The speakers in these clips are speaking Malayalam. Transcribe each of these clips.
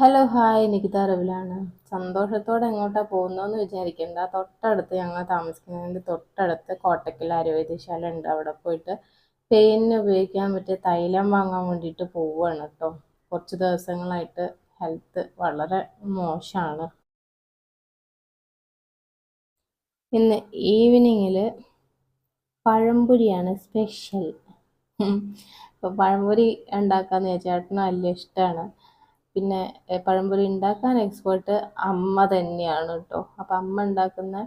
ഹലോ ഹായ് നികിത റവിലാണ് സന്തോഷത്തോടെ എങ്ങോട്ടാണ് പോകുന്നതെന്ന് വിചാരിക്കേണ്ട. തൊട്ടടുത്ത് ഞങ്ങൾ താമസിക്കുന്നതിന്റെ തൊട്ടടുത്ത് കോട്ടക്കൽ ആയുർവേദശാല ഉണ്ട്. അവിടെ പോയിട്ട് പെയിനിന് ഉപയോഗിക്കാൻ പറ്റിയ തൈലം വാങ്ങാൻ വേണ്ടിയിട്ട് പോവുകയാണ് കേട്ടോ. കുറച്ച് ദിവസങ്ങളായിട്ട് ഹെൽത്ത് വളരെ മോശമാണ്. ഇന്ന് ഈവനിങ്ങിൽ പഴംപൊരിയാണ് സ്പെഷ്യൽ അപ്പോൾ പഴംപൊരി ഉണ്ടാക്കാമെന്ന് ചേട്ടന് വലിയ ഇഷ്ടമാണ് പിന്നെ പഴംപൊരി ഉണ്ടാക്കാൻ എക്സ്പേർട്ട് അമ്മ തന്നെയാണ് കേട്ടോ അപ്പം അമ്മ ഉണ്ടാക്കുന്ന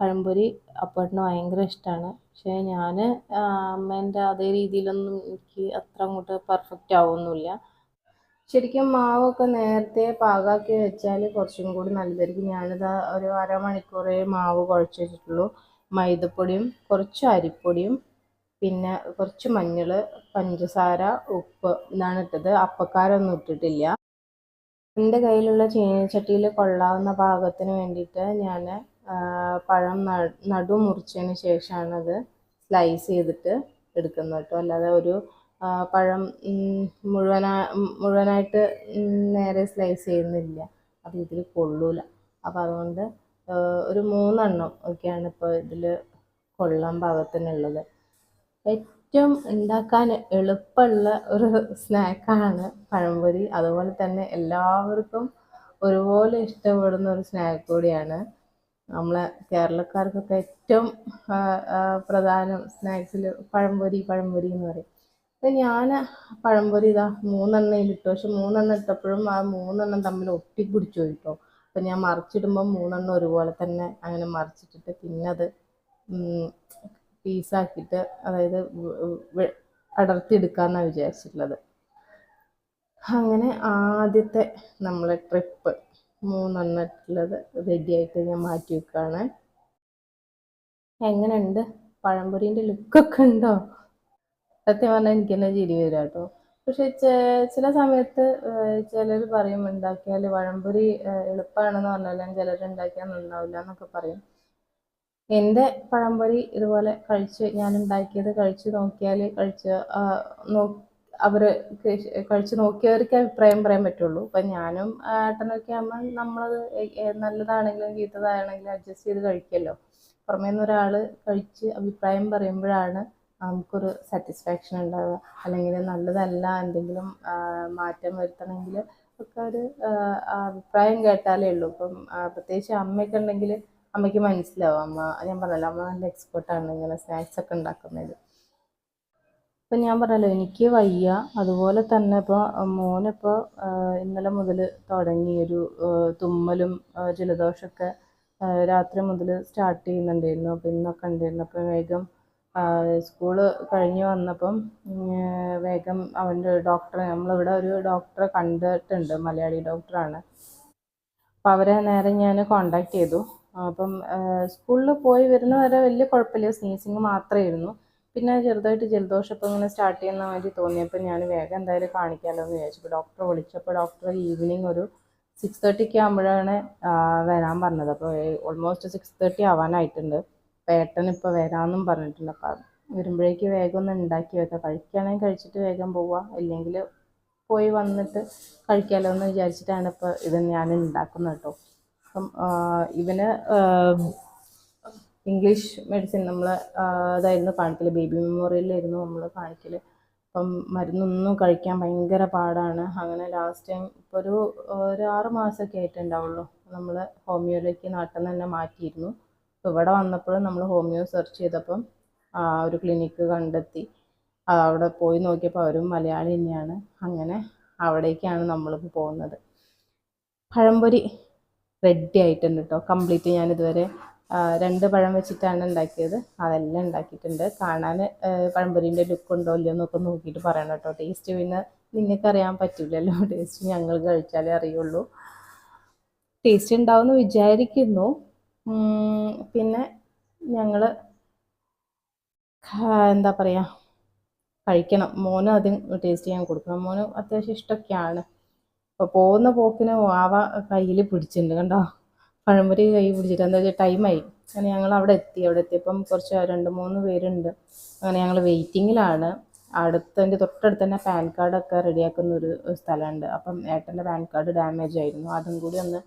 പഴംപൊരി അപ്പേട്ടന് ഭയങ്കര ഇഷ്ടമാണ് പക്ഷേ ഞാൻ അമ്മേന്റെ അതേ രീതിയിലൊന്നും എനിക്ക് അത്ര അങ്ങോട്ട് പെർഫെക്റ്റ് ആവുമൊന്നുമില്ല ശരിക്കും മാവൊക്കെ നേരത്തെ പാകാക്കി വെച്ചാൽ കുറച്ചും കൂടി നല്ലതായിരിക്കും. ഞാനിതാ ഒരു അരമണിക്കൂറേ മാവ് കുഴച്ച് വെച്ചിട്ടുള്ളൂ. മൈദപ്പൊടിയും കുറച്ച് അരിപ്പൊടിയും പിന്നെ കുറച്ച് മഞ്ഞൾ പഞ്ചസാര ഉപ്പ് ഇതാണ് ഇട്ടത്. അപ്പക്കാരൊന്നും ഇട്ടിട്ടില്ല. എന്റെ കയ്യിലുള്ള ചീനച്ചട്ടിയിൽ കൊള്ളാവുന്ന പാകത്തിന് വേണ്ടിയിട്ട് ഞാൻ പഴം നടു മുറിച്ചതിന് ശേഷമാണ് അത് സ്ലൈസ് ചെയ്തിട്ട് എടുക്കുന്നത് കേട്ടോ. അല്ലാതെ ഒരു പഴം മുഴുവനാ മുഴുവനായിട്ട് നേരെ സ്ലൈസ് ചെയ്യുന്നില്ല. അപ്പോൾ ഇതിൽ കൊള്ളൂല. അപ്പോൾ അതുകൊണ്ട് ഒരു മൂന്നെണ്ണം ഒക്കെയാണ് ഇപ്പോൾ ഇതിൽ കൊള്ളാൻ പാകത്തിനുള്ളത്. ഏറ്റവും ഉണ്ടാക്കാൻ എളുപ്പമുള്ള ഒരു സ്നാക്കാണ് പഴംപൊരി. അതുപോലെ തന്നെ എല്ലാവർക്കും ഒരുപോലെ ഇഷ്ടപ്പെടുന്ന ഒരു സ്നാക്ക് കൂടിയാണ്. നമ്മളെ കേരളക്കാർക്കൊക്കെ ഏറ്റവും പ്രധാനം സ്നാക്സിൽ പഴംപൊരി പഴംപൊരി എന്ന് പറയും. അപ്പം ഞാൻ പഴംപൊരി ഇതാ മൂന്നെണ്ണം ഇട്ടു. പക്ഷെ മൂന്നെണ്ണം ഇട്ടപ്പോഴും ആ മൂന്നെണ്ണം തമ്മിൽ ഒട്ടിപ്പിടിച്ചു പോയിട്ടോ. അപ്പം ഞാൻ മറിച്ചിടുമ്പോൾ മൂന്നെണ്ണം ഒരുപോലെ തന്നെ അങ്ങനെ മറിച്ചിട്ടിട്ട് പിന്നെ അത് പീസാക്കിയിട്ട് അതായത് അടർത്തിയെടുക്കാമെന്നാണ് വിചാരിച്ചിട്ടുള്ളത്. അങ്ങനെ ആദ്യത്തെ നമ്മളെ ട്രിപ്പ് മൂന്നെണ്ണത്തിലുള്ളത് റെഡിയായിട്ട് ഞാൻ മാറ്റി വെക്കുകയാണ് എങ്ങനെയുണ്ട്? പഴംപൊരീന്റെ ലുക്കൊക്കെ ഉണ്ടോ? സത്യം പറഞ്ഞാൽ എനിക്ക് തന്നെ ചിരി വരിക കേട്ടോ. പക്ഷെ ചില സമയത്ത് ചിലർ പറയും ഉണ്ടാക്കിയാൽ പഴംപൊരി എളുപ്പമാണെന്ന് പറഞ്ഞാലും ചിലർ ഉണ്ടാക്കിയാൽ നന്നാവില്ല എന്നൊക്കെ പറയും. എന്റെ പഴംപൊരി ഇതുപോലെ കഴിച്ച് ഞാൻ ഉണ്ടാക്കിയത് കഴിച്ച് നോക്കിയാൽ കഴിച്ച് അവർ കഴിച്ച് നോക്കിയവർക്ക് അഭിപ്രായം പറയാൻ പറ്റുള്ളൂ. അപ്പം ഞാനും ഏട്ടനൊക്കെ ആകുമ്പോൾ നമ്മളത് നല്ലതാണെങ്കിലും ചീത്തതാണെങ്കിലും അഡ്ജസ്റ്റ് ചെയ്ത് കഴിക്കല്ലോ പുറമേ നിന്ന് ഒരാൾ കഴിച്ച് അഭിപ്രായം പറയുമ്പോഴാണ് നമുക്കൊരു സാറ്റിസ്ഫാക്ഷൻ ഉണ്ടാവുക. അല്ലെങ്കിൽ നല്ലതല്ല എന്തെങ്കിലും മാറ്റം വരുത്തണമെങ്കിൽ ഒക്കെ ഒരു അഭിപ്രായം കേട്ടാലേ ഉള്ളൂ. ഇപ്പം പ്രത്യേകിച്ച് അമ്മയൊക്കെ ഉണ്ടെങ്കിൽ അമ്മയ്ക്ക് മനസ്സിലാവും. അമ്മ ഞാൻ പറഞ്ഞല്ലോ അമ്മ നല്ല എക്സ്പേർട്ടാണ് ഇങ്ങനെ സ്നാക്സ് ഒക്കെ ഉണ്ടാക്കുന്നത്. ഇപ്പം ഞാൻ പറഞ്ഞല്ലോ എനിക്ക് വയ്യ. അതുപോലെ തന്നെ ഇപ്പോൾ മോനിപ്പോൾ ഇന്നലെ മുതൽ തുടങ്ങി ഒരു തുമ്മലും ജലദോഷമൊക്കെ രാത്രി മുതൽ സ്റ്റാർട്ട് ചെയ്യുന്നുണ്ടായിരുന്നു. അപ്പോൾ ഇന്നൊക്കെ ഉണ്ടായിരുന്നു. അപ്പോൾ വേഗം സ്കൂൾ കഴിഞ്ഞ് വന്നപ്പം വേഗം അവന്റെ ഡോക്ടറെ നമ്മളിവിടെ ഒരു ഡോക്ടറെ കണ്ടിട്ടുണ്ട്. മലയാളി ഡോക്ടറാണ് അപ്പോൾ അവരെ നേരെ ഞാൻ കോണ്ടാക്ട് ചെയ്തു. അപ്പം സ്കൂളിൽ പോയി വരുന്ന വരെ വലിയ കുഴപ്പമില്ല. സ്നീസിങ് മാത്രമേ മാത്രമായിരുന്നു പിന്നെ ചെറുതായിട്ട് ജലദോഷം ഇപ്പം ഇങ്ങനെ സ്റ്റാർട്ട് ചെയ്യുന്ന മാതിരി തോന്നിയപ്പോൾ ഞാൻ വേഗം എന്തായാലും കാണിക്കാമല്ലോ എന്ന് വിചാരിച്ചു. ഡോക്ടറെ വിളിച്ചപ്പോൾ ഡോക്ടർ ഈവനിങ് ഒരു സിക്സ് തേർട്ടിക്ക് ആകുമ്പോഴാണ് വരാൻ പറഞ്ഞത്. അപ്പോൾ ഓൾമോസ്റ്റ് സിക്സ് തേർട്ടി ആവാനായിട്ടുണ്ട്. പേട്ടൻ ഇപ്പോൾ വരാമെന്നും പറഞ്ഞിട്ടുണ്ട്. അപ്പം വരുമ്പോഴേക്ക് വേഗം ഒന്ന് ഉണ്ടാക്കി വെക്കാം. കഴിക്കുകയാണെങ്കിൽ കഴിച്ചിട്ട് വേഗം പോവുക ഇല്ലെങ്കിൽ പോയി വന്നിട്ട് കഴിക്കാമല്ലോ എന്ന് വിചാരിച്ചിട്ടാണ് ഇപ്പോൾ ഇത് ഞാൻ ഉണ്ടാക്കുന്നത് കേട്ടോ. അപ്പം ഇവന് ഇംഗ്ലീഷ് മെഡിസിൻ നമ്മൾ അതായിരുന്നു കാണിക്കൽ ബേബി മെമ്മോറിയലിലായിരുന്നു നമ്മൾ കാണിക്കൽ അപ്പം മരുന്നൊന്നും കഴിക്കാൻ ഭയങ്കര പാടാണ്. അങ്ങനെ ലാസ്റ്റ് ടൈം ഇപ്പോൾ ഒരു ഒരു ആറ് മാസമൊക്കെ ആയിട്ടുണ്ടാവുള്ളൂ നമ്മൾ ഹോമിയോയിലേക്ക് നാട്ടിൽ നിന്ന് തന്നെ മാറ്റിയിരുന്നു. അപ്പോൾ ഇവിടെ വന്നപ്പോൾ നമ്മൾ ഹോമിയോ സെർച്ച് ചെയ്തപ്പം ഒരു ക്ലിനിക്ക് കണ്ടെത്തി. അവിടെ പോയി നോക്കിയപ്പോൾ അവരും മലയാളി തന്നെയാണ്. അങ്ങനെ അവിടേക്കാണ് നമ്മളിപ്പോൾ പോകുന്നത്. പഴംപൊരി. റെഡി ആയിട്ടുണ്ട് കേട്ടോ കംപ്ലീറ്റ് ഞാൻ ഇതുവരെ രണ്ട് പഴം വെച്ചിട്ടാണ് ഉണ്ടാക്കിയത്. അതെല്ലാം ഉണ്ടാക്കിയിട്ടുണ്ട്. കാണാൻ പഴംപൊരിന്റെ ലുക്ക് ഉണ്ടോ ഇല്ലയോ എന്നൊക്കെ നോക്കിയിട്ട് പറയണം കേട്ടോ ടേസ്റ്റ് പിന്നെ നിങ്ങൾക്ക് അറിയാൻ പറ്റില്ലല്ലോ ടേസ്റ്റ് ഞങ്ങൾ കഴിച്ചാലേ അറിയുള്ളൂ. ടേസ്റ്റ് ഉണ്ടാവുമെന്ന് വിചാരിക്കുന്നു. പിന്നെ ഞങ്ങൾ എന്താ പറയുക കഴിക്കണം. മോന് ആദ്യം ടേസ്റ്റ് ചെയ്യാൻ കൊടുക്കണം. മോന് അത്യാവശ്യം ഇഷ്ടമൊക്കെയാണ്. അപ്പോൾ പോകുന്ന പോക്കിന് വാവ കയ്യിൽ പിടിച്ചിട്ടുണ്ട് കണ്ടോ? പഴംപൊരി കൈ പിടിച്ചിട്ട് എന്താ വെച്ചാൽ ടൈമായി. അങ്ങനെ ഞങ്ങൾ അവിടെ എത്തി. അവിടെ എത്തിയപ്പം കുറച്ച് രണ്ട് മൂന്ന് പേരുണ്ട്. അങ്ങനെ ഞങ്ങൾ വെയിറ്റിങ്ങിലാണ്. അടുത്തതിന്റെ തൊട്ടടുത്ത് തന്നെ പാൻ കാർഡൊക്കെ റെഡിയാക്കുന്ന ഒരു സ്ഥലമുണ്ട്. അപ്പം ഏട്ടന്റെ പാൻ കാർഡ് ഡാമേജ് ആയിരുന്നു. അതും കൂടി ഒന്ന്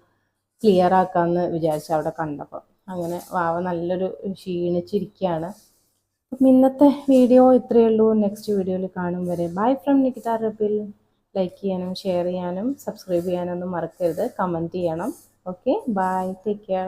ക്ലിയർ ആക്കാമെന്ന് വിചാരിച്ചു അവിടെ കണ്ടപ്പോൾ അങ്ങനെ വാവ നല്ലൊരു ക്ഷീണിച്ചിരിക്കുകയാണ്. അപ്പം ഇന്നത്തെ വീഡിയോ ഇത്രയേ ഉള്ളൂ. നെക്സ്റ്റ് വീഡിയോയിൽ കാണും വരെ. ബൈ ഫ്രം നിക്കിതാർ റബിൽ ലൈക്ക് ചെയ്യാനും ഷെയർ ചെയ്യാനും സബ്സ്ക്രൈബ് ചെയ്യാനൊന്നും മറക്കരുത്. കമന്റ് ചെയ്യണം. Okay bye take care